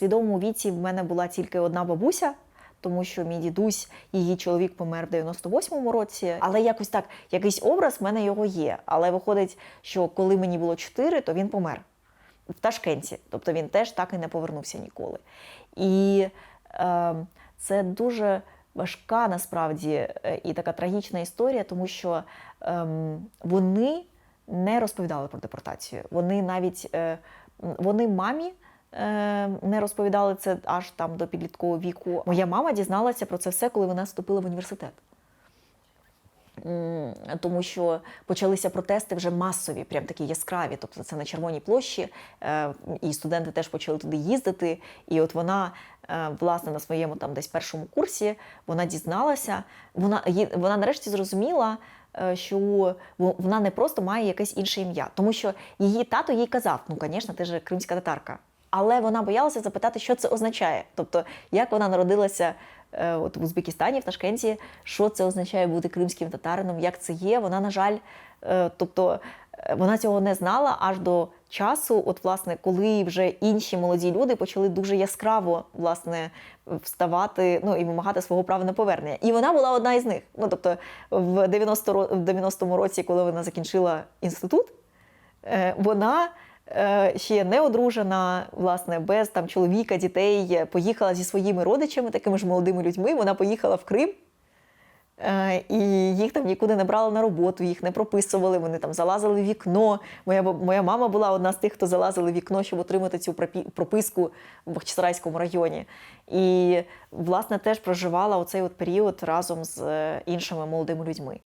свідомому віці в мене була тільки одна бабуся. Тому що мій дідусь, її чоловік помер в 98-му році, але якось так, якийсь образ в мене його є. Але виходить, що коли мені було 4, то він помер в Ташкенті. Тобто він теж так і не повернувся ніколи. І е, це дуже важка насправді е, і така трагічна історія, тому що е, вони не розповідали про депортацію. Вони навіть е, вони мамі. Е, Не розповідали це аж там до підліткового віку. Моя мама дізналася про це все, коли вона вступила в університет. Тому що почалися протести вже масові, прям такі яскраві. Тобто це на Червоній площі, е, і студенти теж почали туди їздити. І от вона, е, власне, на своєму там десь першому курсі вона дізналася, вона, вона нарешті зрозуміла. Що вона не просто має якесь інше ім'я, тому що її тато їй казав: ну, звісно, ти ж кримська татарка. Але вона боялася запитати, що це означає. Тобто, як вона народилася е, от в Узбекистані, в Ташкенті, що це означає бути кримським татарином, як це є. Вона, на жаль, е, тобто е, вона цього не знала аж до часу, от, власне, коли вже інші молоді люди почали дуже яскраво власне вставати ну, і вимагати свого права на повернення. І вона була одна із них. Ну, тобто, в 90 ро- в 90-му році, коли вона закінчила інститут, Е, вона ще не одружена, власне, без там чоловіка, дітей, е, поїхала зі своїми родичами, такими ж молодими людьми. Вона поїхала в Крим. Е, І їх там нікуди не брали на роботу, їх не прописували, вони там залазили в вікно. Моя, моя мама була одна з тих, хто залазили в вікно, щоб отримати цю прописку в Бахчисарайському районі. І, власне, теж проживала оцей от період разом з е, іншими молодими людьми.